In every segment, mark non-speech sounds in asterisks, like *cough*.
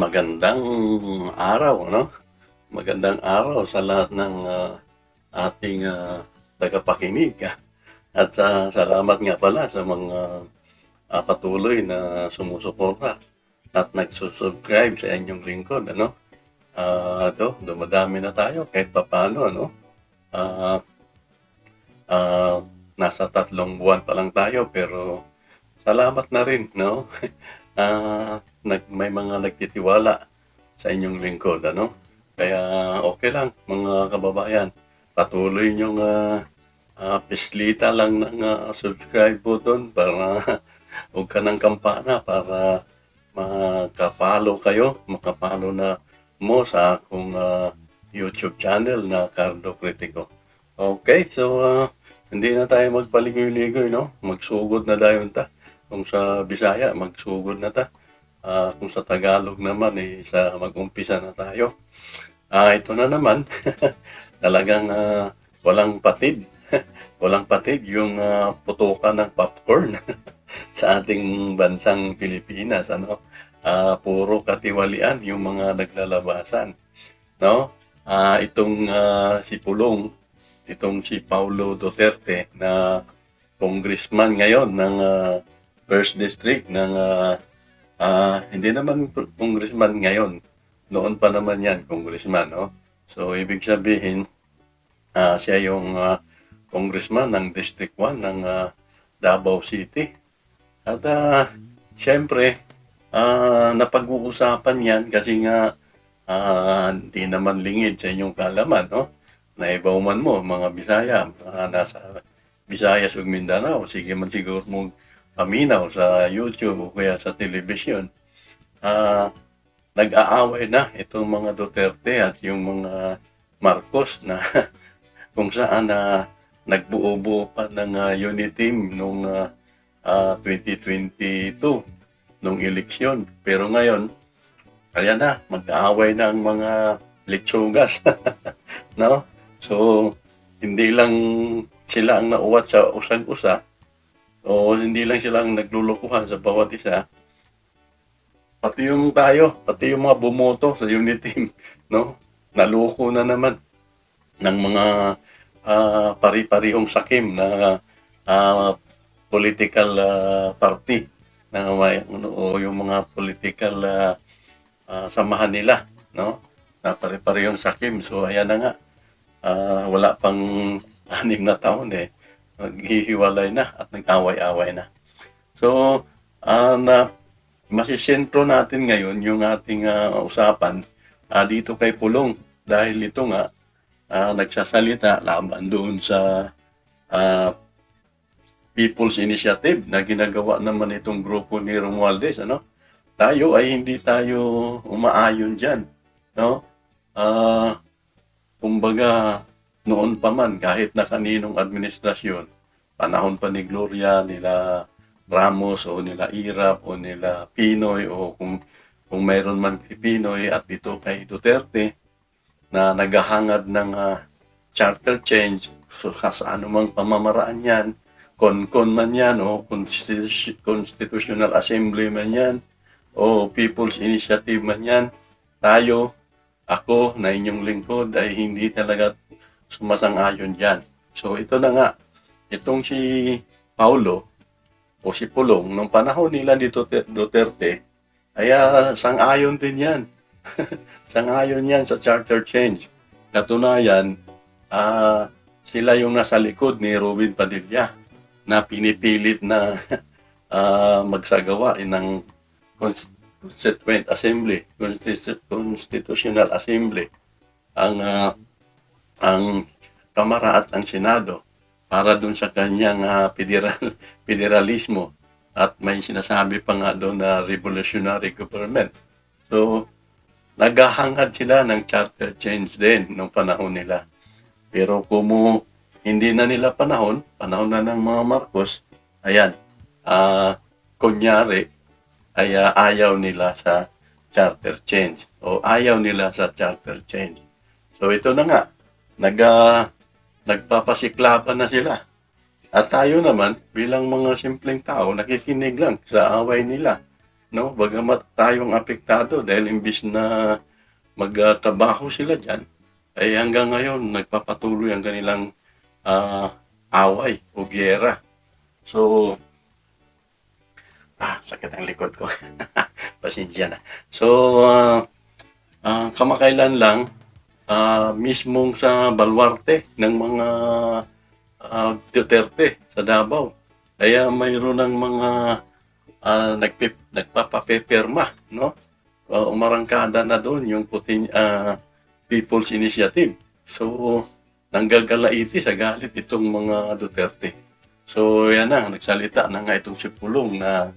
Magandang araw, no? Magandang araw sa lahat ng ah, ating ah, tagapakinig. At sa salamat nga pala sa mga ah, patuloy na sumusuporta at nagsusubscribe sa inyong lingkod, ano? Ah, ito, dumadami na tayo kahit papano, ano? Ah, ah, nasa tatlong buwan pa lang tayo pero salamat na rin, no? *laughs* Ah, nag, may mga nagtitiwala sa inyong lingkod, ano? Kaya okay lang, mga kababayan. Patuloy niyong uh, pislita lang ng ah, subscribe button para *laughs* huwag ka ng kampana para makapalo kayo, makapalo na mo sa akong ah, YouTube channel na Carlo Critico. Okay, so ah, hindi na tayo magpaligoy-ligoy, no? Magsugod na tayo ta. Kung sa Bisaya, magsugod na ta. Uh, kung sa Tagalog naman, eh, sa mag-umpisa na tayo. Ah, uh, ito na naman. *laughs* Talagang uh, walang patid. *laughs* walang patid yung uh, putukan ng popcorn *laughs* sa ating bansang Pilipinas. Ano? Uh, puro katiwalian yung mga naglalabasan. No? Uh, itong uh, si Pulong, itong si Paulo Duterte na congressman ngayon ng uh, 1st District ng uh, uh, hindi naman congressman ngayon. Noon pa naman yan, congressman. No? So, ibig sabihin, uh, siya yung uh, congressman ng District 1 ng uh, Davao City. At uh, syempre, uh, napag-uusapan yan kasi nga uh, hindi naman lingid sa inyong kalaman. No? Naibaw man mo, mga Bisaya, uh, nasa Visayas o Mindanao, sige man siguro mong paminaw sa YouTube o kaya sa television. Ah, nag-aaway na itong mga Duterte at yung mga Marcos na *laughs* kung saan na nagbuo-buo pa ng ah, unit team nung ah, ah, 2022 nung eleksyon. Pero ngayon, kaya na, mag-aaway na ang mga litsugas. *laughs* no? So, hindi lang sila ang nauwat sa usag-usa, o hindi lang sila ang naglulukuhan sa bawat isa, pati yung tayo, pati yung mga bumoto sa unit team, *laughs* no? Naluko na naman ng mga ah, pari-parihong sakim na ah, political ah, party na may ano, o yung mga political ah, ah, samahan nila, no? Na pare-parehong sakim. So ayan na nga. Ah, wala pang *laughs* anim na taon eh. Naghihiwalay na at nag-away-away na. So, ah, na masisentro natin ngayon yung ating ah, usapan ah, dito kay Pulong dahil ito nga ah, nagsasalita laban doon sa ah, People's Initiative na ginagawa naman itong grupo ni Romualdez ano tayo ay hindi tayo umaayon diyan no ah kumbaga noon pa man kahit na kaninong administrasyon panahon pa ni Gloria nila Ramos o nila Irap o nila Pinoy o kung kung mayroon man kay Pinoy at dito kay Duterte na naghahangad ng ah, charter change so sa anumang pamamaraan yan kon-kon man yan o constitu- constitutional assembly man yan o people's initiative man yan tayo ako na inyong lingkod ay hindi talaga sumasang-ayon dyan. So ito na nga, itong si Paulo o si Pulong, nung panahon nila ni Dute- Duterte, ay ah, sang-ayon din yan. *laughs* sang-ayon yan sa charter change. Katunayan, ah, sila yung nasa likod ni Robin Padilla na pinipilit na *laughs* ah, magsagawa ng cons- Constituent Assembly, Constitu- Constitutional Assembly, ang ah, ang Kamara at ang Senado para dun sa kanyang ah, federal, *laughs* federalismo at may sinasabi pa nga doon na revolutionary government. So, naghahangad sila ng charter change din nung panahon nila. Pero kung hindi na nila panahon, panahon na ng mga Marcos, ayan, ah, kunyari, ay ah, ayaw nila sa charter change o ayaw nila sa charter change. So ito na nga, nag, ah, nagpapasiklaban na sila. At tayo naman, bilang mga simpleng tao, nakikinig lang sa away nila. no? Bagamat tayong apektado dahil imbis na magtrabaho sila diyan, ay hanggang ngayon nagpapatuloy ang kanilang ah, away o giyera. So, ah, sakit ang likod ko. *laughs* Pasensya na. So, ah, ah, kamakailan lang, ah, mismong sa balwarte ng mga ah, Duterte sa Davao, kaya mayroon ng mga ah, nagpip, nagpapapepirma, no? Uh, umarangkada na doon yung puting ah, People's Initiative. So, nanggagalaiti sa galit itong mga Duterte. So, yan na, nagsalita na nga itong si Pulong na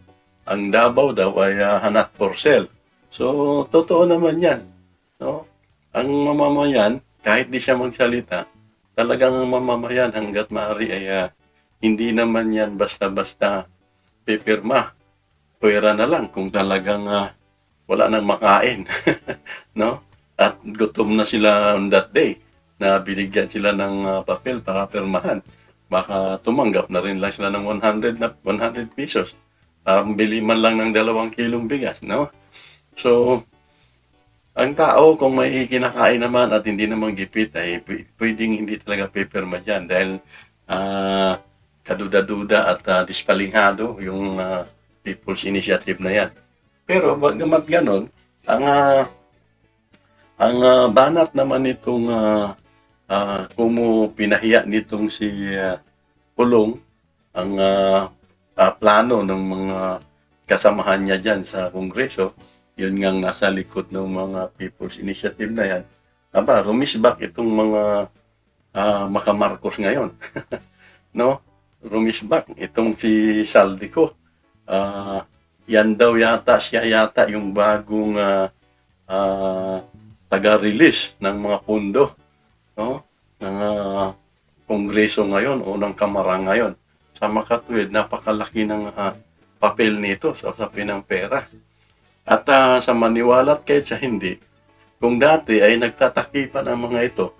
ang Davao daw ay ah, hanat for sale. So, totoo naman yan. Ang mamamayan, kahit di siya magsalita, talagang ang mamamayan hanggat maaari ay ah, hindi naman yan basta-basta pipirma. Pwera na lang kung talagang ah, wala nang makain. *laughs* no? At gutom na sila on that day na binigyan sila ng ah, papel para pirmahan. Baka tumanggap na rin lang sila ng 100 na 100 pesos. Um, bili man lang ng dalawang kilong bigas, no? So, ang tao kung may kinakain naman at hindi naman gipit ay pwedeng hindi talaga pipirma dyan dahil ah, kaduda-duda at ah, dispalinghado yung ah, People's Initiative na yan. Pero bagamat ganon, ang ah, ang ah, banat naman nitong uh, kumu pinahiya nitong si ah, Pulong ang ah, ah, plano ng mga kasamahan niya dyan sa Kongreso, yun ngang nasa likod ng mga People's Initiative na yan. Aba, rumisbak itong mga ah, makamarcos ngayon. *laughs* no? Rumisbak itong si Saldico. Ah, yan daw yata, siya yata yung bagong ah, ah, taga-release ng mga pundo no? ng ah, kongreso ngayon o ng kamara ngayon. Sa makatuwid, napakalaki ng ah, papel nito sa usapin ng pera. At ah, sa maniwala at kahit sa hindi, kung dati ay nagtatakipan ang mga ito,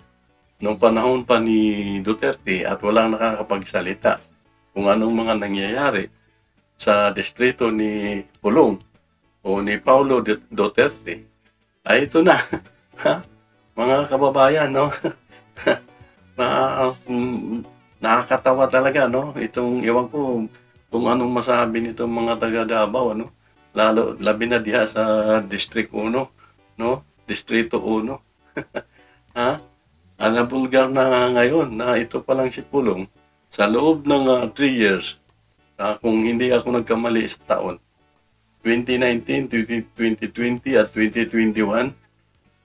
noong panahon pa ni Duterte at walang nakakapagsalita kung anong mga nangyayari sa distrito ni Pulong o ni Paulo Du- Duterte, ay ito na. *laughs* Mga kababayan, no? *laughs* na, mm, nakakatawa talaga, no? Itong, iwan ko kung anong masabi nitong mga taga Davao, ano? Lalo, labi na diha sa District 1, no? Distrito 1. *laughs* ha? Ang nabulgar na ngayon na ito pa lang si Pulong sa loob ng 3 years, ah, kung hindi ako nagkamali sa taon, 2019, 2020 at 2021,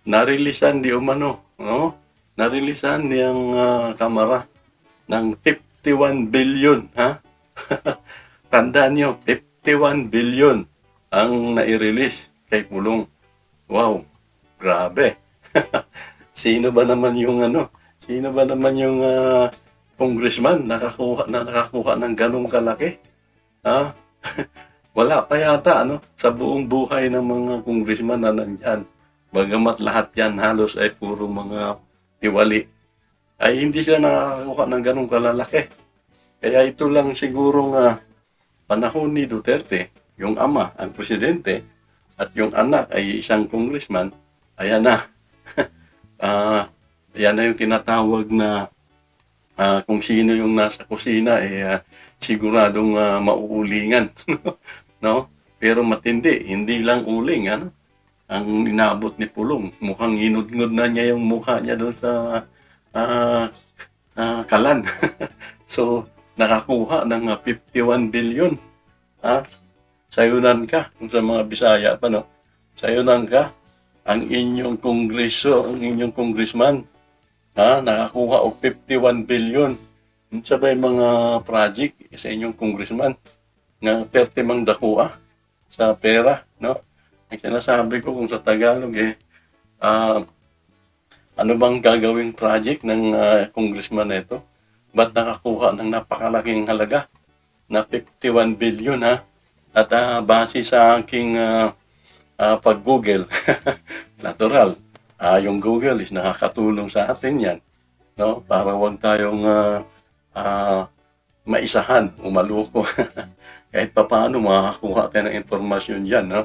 narilisan di umano, no? Narilisan niyang ah, kamara ng 51 billion, ha? *laughs* Tandaan niyo, 51 billion ang nai-release kay Pulong. Wow, grabe. *laughs* Sino ba naman yung ano? Sino ba naman yung ah, congressman nakakuha na nakakuha ng ganong kalaki? Ha? *laughs* Wala pa yata ano sa buong buhay ng mga congressman na nandyan. Bagamat lahat yan halos ay puro mga tiwali. Ay hindi sila nakakakuha ng ganong kalalaki. Kaya ito lang siguro nga panahon ni Duterte, yung ama, ang presidente, at yung anak ay isang congressman, ayan na. *laughs* Ah, ayan na yung tinatawag na ah, kung sino yung nasa kusina, eh, ah, siguradong ah, mauulingan. *laughs* no? Pero matindi, hindi lang uling, ano? Ang inabot ni Pulong, mukhang inudngod na niya yung mukha niya doon sa ah, ah, kalan. *laughs* so, nakakuha ng ah, 51 billion. Ha? Sayunan ka, kung sa mga Bisaya pa, no? Sayunan ka, ang inyong kongreso, ang inyong congressman, ha? Nakakuha og 51 billion. Sa yung mga project sa inyong congressman nga perte mang dakuha sa pera, no? Ang sinasabi ko kung sa Tagalog eh, ah, ano bang gagawing project ng ah, congressman na ito? Ba't nakakuha ng napakalaking halaga na 51 billion ha? At ah, base sa aking ah, ah, pag-google, *laughs* natural, ah, yung Google is nakakatulong sa atin yan, no? Para wag tayong ah, ah, maisahan, umaluko. *laughs* Kahit pa paano makakakuha tayo ng informasyon dyan. No?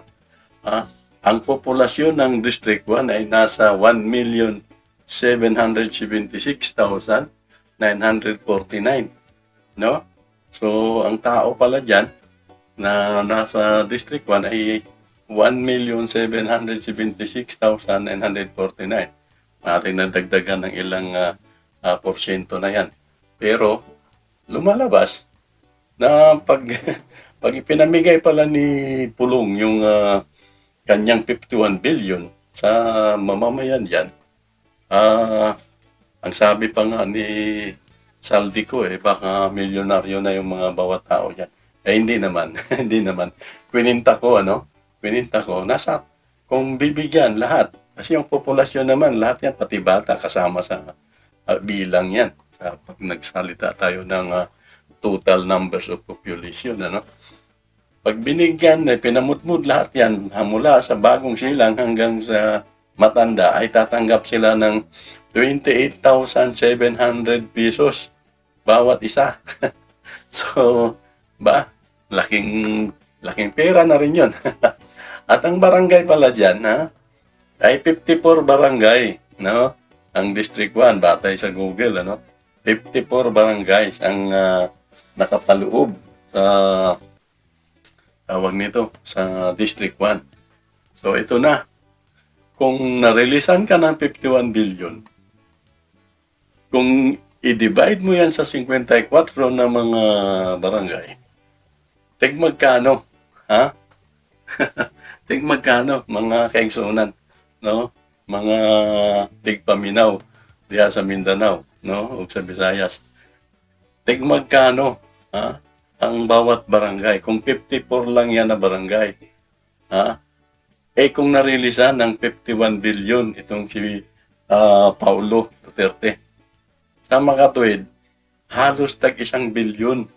Ah, ang populasyon ng District 1 ay nasa 1,776,949. No? So, ang tao pala dyan na nasa District 1 ay 1,776,949. Maaaring nadagdagan ng ilang ah, ah, porsyento na yan. Pero, lumalabas na pag, *laughs* pag ipinamigay pala ni Pulong yung ah, kanyang 51 billion sa mamamayan dyan, ah, ang sabi pa nga ni Saldico eh, baka milyonaryo na yung mga bawat tao dyan. Eh, hindi naman. *laughs* hindi naman. Kwininta ko, ano? Kwininta ko, nasa, kung bibigyan lahat, kasi yung populasyon naman, lahat yan, pati bata, kasama sa ah, bilang yan. Sa, pag nagsalita tayo ng ah, total numbers of population, ano? Pag binigyan, eh, pinamutmud lahat yan, mula sa bagong silang hanggang sa matanda, ay tatanggap sila ng 28,700 pesos bawat isa. *laughs* so, ba? Laking, laking pera na rin yun. *laughs* At ang barangay pala dyan, ha? Ay 54 barangay, no? Ang District 1, batay sa Google, ano? 54 barangays ang ah, nakapaloob sa tawag nito sa District 1. So ito na. Kung narelisan ka ng 51 billion, kung i-divide mo yan sa 54 na mga barangay, tig magkano? Ha? *laughs* tig magkano? Mga kaingsunan, no? Mga tig paminaw diya sa Mindanao, no? O sa Visayas. Tig magkano? Ha? Ang bawat barangay. Kung 54 lang yan na barangay, ha? Eh kung narilisan ng 51 billion itong si ah, Paulo Duterte, sa mga tuwid, halos tag isang bilyon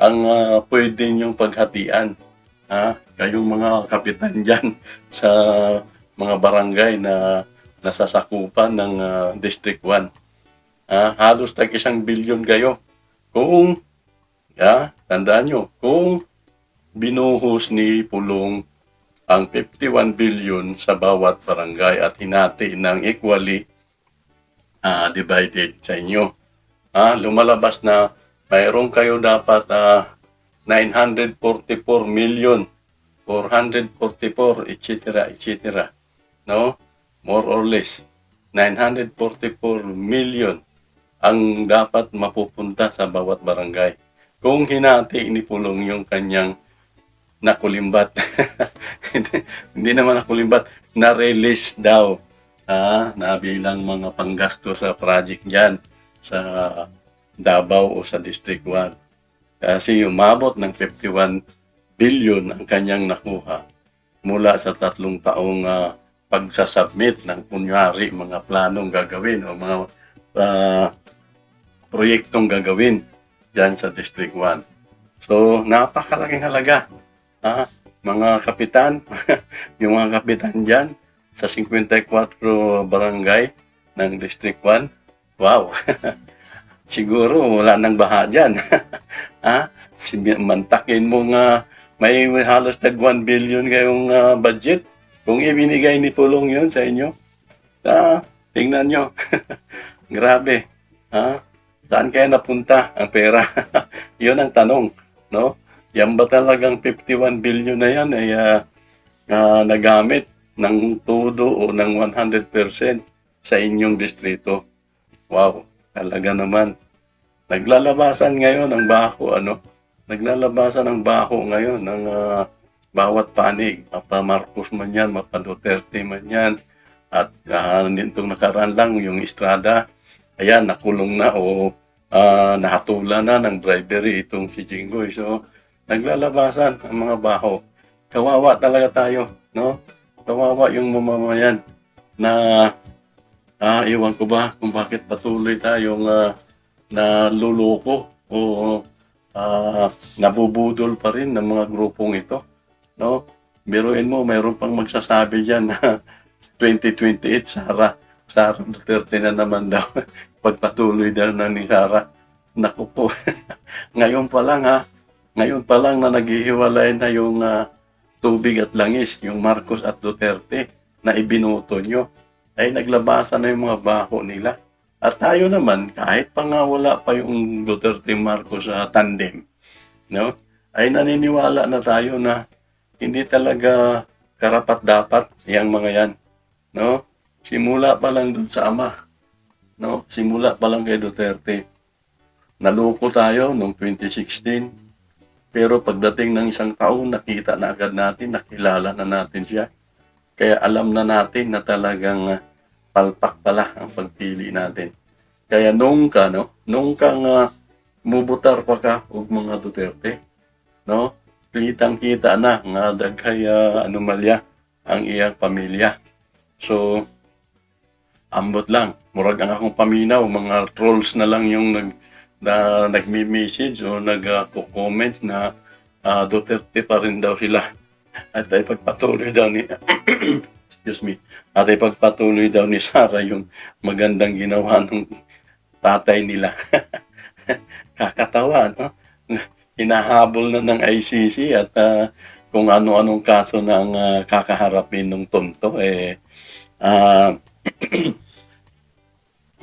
ang ah, pwede niyong paghatian. Ha? Kayong mga kapitan *laughs* dyan sa mga barangay na nasasakupan ng ah, District 1. Ha? Halos tag isang bilyon kayo. Kung, ya, tandaan nyo, kung binuhos ni Pulong ang 51 billion sa bawat barangay at hinati ng equally ah, divided sa inyo. Ah, lumalabas na mayroon kayo dapat ah, 944 million, 444, etc., etc. No? More or less. 944 million ang dapat mapupunta sa bawat barangay. Kung hinati ni Pulong yung kanyang nakulimbat. *laughs* hindi, naman nakulimbat, na-release daw ah, na bilang mga panggasto sa project dyan sa Davao o sa District 1. Kasi umabot ng 51 billion ang kanyang nakuha mula sa tatlong taong ah, pagsasubmit ng kunyari mga planong gagawin o mga ah, proyektong gagawin dyan sa District 1. So, napakalaking halaga. Ha? Mga kapitan, *laughs* yung mga kapitan dyan sa 54 barangay ng District 1, wow! *laughs* Siguro wala nang baha dyan. *laughs* ha? Si- Mantakin mo nga may halos tag 1 billion kayong ah, budget. Kung ibinigay ni Pulong yun sa inyo, ah, tingnan nyo. *laughs* Grabe. Ha? Saan kaya napunta ang pera? *laughs* Yun ang tanong, no? Yan ba talagang 51 billion na yan ay ah, ah, nagamit ng todo o ng 100% sa inyong distrito? Wow, talaga naman. Naglalabasan ngayon ang baho, ano? Naglalabasan ang baho ngayon ng ah, bawat panig. Mapa Marcos man yan, mapa Duterte man yan. At uh, nitong nakaraan lang yung Estrada, ayan, nakulong na o ah, nahatulan na ng bribery itong si Jinggoy. So, naglalabasan ang mga baho. Kawawa talaga tayo, no? Kawawa yung mamamayan na ah, iwan ko ba kung bakit patuloy tayong ah, naluloko o ah, nabubudol pa rin ng mga grupong ito, no? Biruin mo, mayroon pang magsasabi diyan na *laughs* 2028 Sara. Sara Duterte na naman daw. *laughs* Pagpatuloy daw na ni Sara. Naku po, *laughs* ngayon pa lang ha, ngayon pa lang na naghihiwalay na yung ah, tubig at langis, yung Marcos at Duterte na ibinuto nyo, ay naglabasan na yung mga baho nila. At tayo naman, kahit pa nga wala pa yung Duterte Marcos sa tandem, no? ay naniniwala na tayo na hindi talaga karapat dapat yung mga yan. No? Simula pa lang dun sa ama. No? Simula pa lang kay Duterte. Naloko tayo noong 2016. Pero pagdating ng isang taon, nakita na agad natin, nakilala na natin siya. Kaya alam na natin na talagang ah, palpak pala ang pagpili natin. Kaya nung ka, no? Nung kang uh, mubutar pa ka og mga Duterte, no? Kitang-kita na nga daghay ah, anomalya ang iyang pamilya. So, ambot lang. Murag ang akong paminaw, mga trolls na lang yung nag na nagmi-message o nag-comment na ah, Duterte pa rin daw sila. At ay pagpatuloy daw ni *clears throat* excuse me, at ay pagpatuloy daw ni Sarah yung magandang ginawa ng tatay nila. *laughs* Kakatawa, no? Hinahabol na ng ICC at ah, kung ano-anong kaso na ang ah, kakaharapin ng tonto, eh, ah, *clears throat*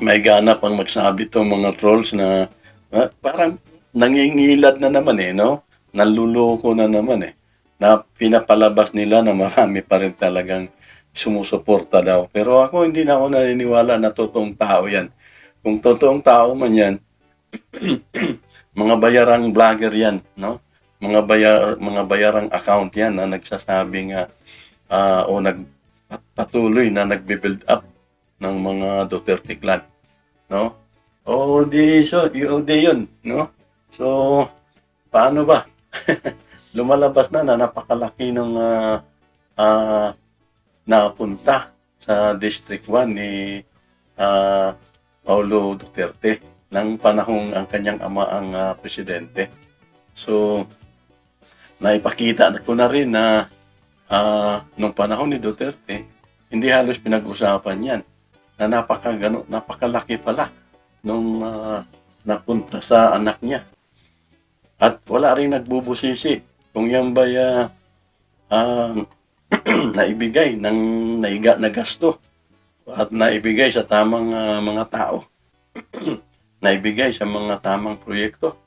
may gana pang magsabi to mga trolls na ah, parang nangingilad na naman eh, no? Naluloko na naman eh. Na pinapalabas nila na marami pa rin talagang sumusuporta daw. Pero ako hindi na ako naniniwala na totoong tao yan. Kung totoong tao man yan, *clears throat* mga bayarang vlogger yan, no? Mga bayar mga bayarang account yan na nagsasabing nga ah, o nag pat- patuloy na nagbe-build up ng mga Duterte clan, no? O di so, o di yun, no? So, paano ba? *laughs* Lumalabas na na napakalaki ng ah, ah, napunta sa District 1 ni ah, Paulo Duterte ng panahong ang kanyang ama ang ah, presidente. So, naipakita ko na rin na ah, nung panahon ni Duterte, hindi halos pinag-usapan yan na napaka gano, napakalaki pala nung ah, napunta sa anak niya. At wala rin nagbubusisi kung yan ba ah, *clears throat* naibigay ng naiga na gasto at naibigay sa tamang ah, mga tao. *clears throat* naibigay sa mga tamang proyekto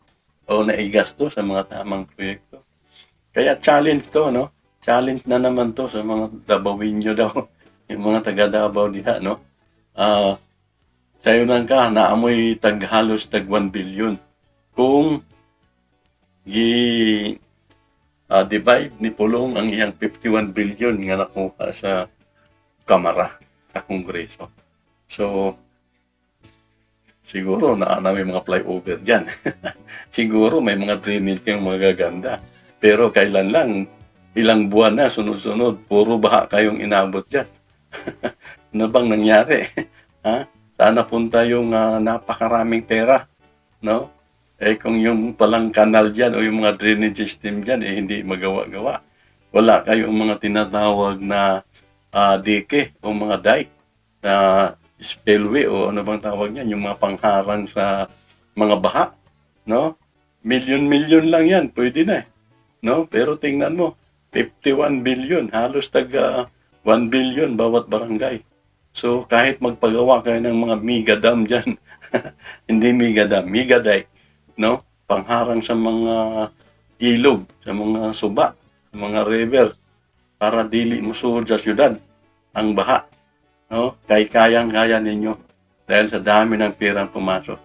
o naigasto sa mga tamang proyekto. Kaya challenge to, no? Challenge na naman to sa mga Dabawinyo daw, *laughs* yung mga taga Davao diha, no? Ah, sayo nang ka, naamoy tag halos tag 1 billion. Kung gi ah, divide ni Pulong ang iyang 51 billion nga nakuha sa Kamara, sa Kongreso. So, siguro na, may mga flyover dyan. *laughs* siguro may mga drainage kayong magaganda. Pero kailan lang, ilang buwan na, sunod-sunod, puro baha kayong inabot dyan. *laughs* ano bang nangyari? *laughs* ha? Sana punta yung ah, napakaraming pera, no? Eh kung yung palang kanal dyan o yung mga drainage system dyan, eh hindi magawa-gawa. Wala kayong mga tinatawag na ah, dike o mga dike na spillway o ano bang tawag niyan, yung mga pangharang sa mga baha, no? Milyon-milyon lang yan, pwede na eh. No? Pero tingnan mo, 51 billion, halos taga 1 billion bawat barangay. So kahit magpagawa kayo ng mga mega dam dyan, *laughs* hindi mega dam, mega dike, no? Pangharang sa mga ilog, sa mga suba, sa mga river, para dili musuod sa syudad ang baha. No? Kay kayang-kaya ninyo dahil sa dami ng pirang pumasok.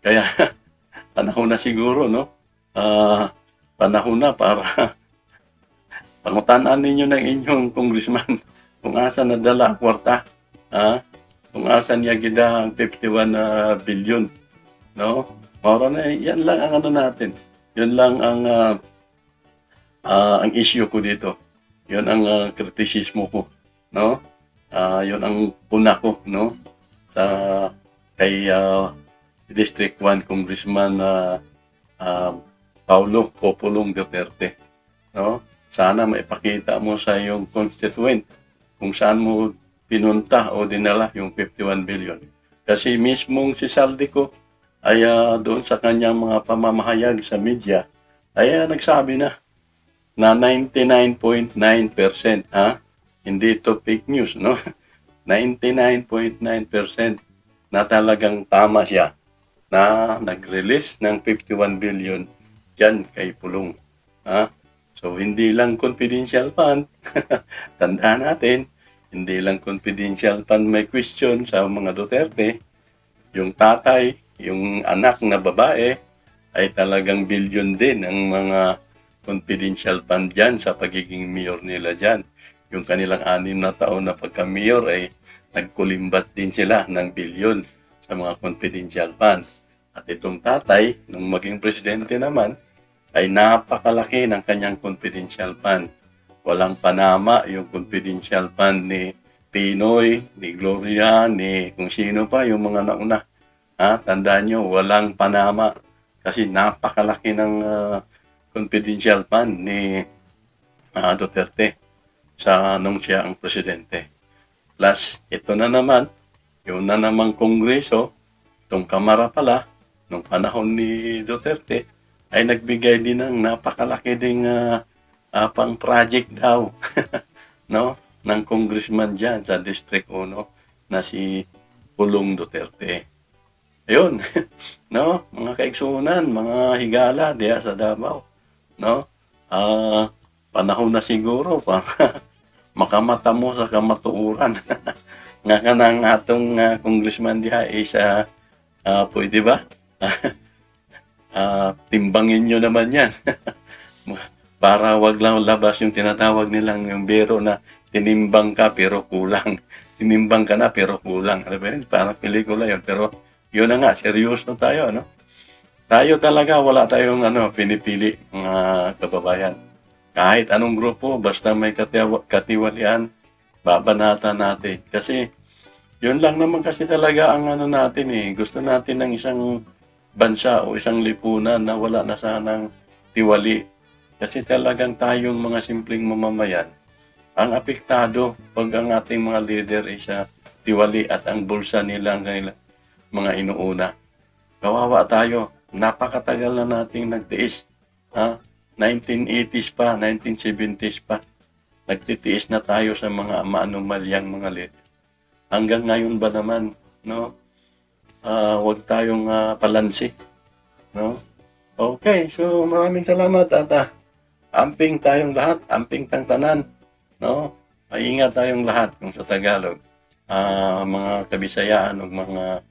Kaya *laughs* panahon na siguro, no? Ah, panahon na para *laughs* pangutanan ninyo ng inyong congressman *laughs* kung asa nadala ang kwarta. Ha? Kung asa niya gida ang 51 na billion. No? Mara na, yan lang ang ano natin. Yan lang ang ah, ah, ang issue ko dito. Yan ang ah, kritisismo ko. No? Ah, yun ang puna ko, no? Sa kay ah, District 1 Congressman na Paulo Populong Duterte, no? Sana maipakita mo sa iyong constituent kung saan mo pinunta o dinala yung 51 billion. Kasi mismong si Saldico ay ah, doon sa kanyang mga pamamahayag sa media ay ah, nagsabi na na 99.9% ha? Hindi ito fake news no? *laughs* 99.9% na talagang tama siya na nag-release ng 51 billion dyan kay Pulong ha? So hindi lang confidential fund *laughs* tandaan natin hindi lang confidential fund may question sa mga Duterte yung tatay, yung anak na babae, ay talagang billion din ang mga confidential fund dyan sa pagiging mayor nila dyan. Yung kanilang anim na taon na pagka-mayor ay nagkulimbat din sila ng billion sa mga confidential fund. At itong tatay, nung maging presidente naman, ay napakalaki ng kanyang confidential fund. Walang panama yung confidential fund ni Pinoy, ni Gloria, ni kung sino pa, yung mga nauna. Ha? Tandaan nyo, walang panama. Kasi napakalaki ng ah, confidential fund ni ah, Duterte sa nung siya ang presidente. Plus, ito na naman, yun na namang kongreso, itong kamara pala, nung panahon ni Duterte, ay nagbigay din ng napakalaki ding ah, ah, pang project daw. *laughs* no? ng congressman dyan sa District 1 na si Pulong Duterte. Ayun, *laughs* no? Mga kaigsunan, mga higala diya sa Davao, no? Ah, panahon na siguro pa *laughs* makamata mo sa kamatuuran. *laughs* nga ka ng atong ah, congressman diha is ah, ah, pwede ba? Ah, timbangin nyo naman yan. Para wag lang labas yung tinatawag nilang yung biro na tinimbang ka pero kulang. Tinimbang ka na pero kulang. Alam mo yun? Parang pelikula yun. Pero yun na nga, seryoso tayo, no? Tayo talaga, wala tayong ano, pinipili, mga kababayan. Kahit anong grupo, basta may katiwa- katiwalian, babanata natin. Kasi, yun lang naman kasi talaga ang ano natin eh. Gusto natin ng isang bansa o isang lipunan na wala na sanang tiwali. Kasi talagang tayong mga simpleng mamamayan, ang apektado pag ang ating mga leader ay sa tiwali at ang bulsa nila ang kanila mga inuuna. Kawawa tayo. Napakatagal na nating nagtiis. Ha? 1980s pa, 1970s pa. Nagtitiis na tayo sa mga maanumalyang mga leader. Hanggang ngayon ba naman, no? Ah, wag tayong ah, palansi. No? Okay, so maraming salamat at ah, amping tayong lahat, amping tang tanan. No? Maingat tayong lahat kung sa Tagalog. Ah, mga kabisayaan o mga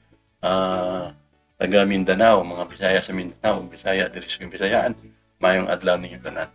ah, taga Mindanao, mga Bisaya sa Mindanao, Bisaya diri sa Bisayaan, mayong adlaw ninyo tanan.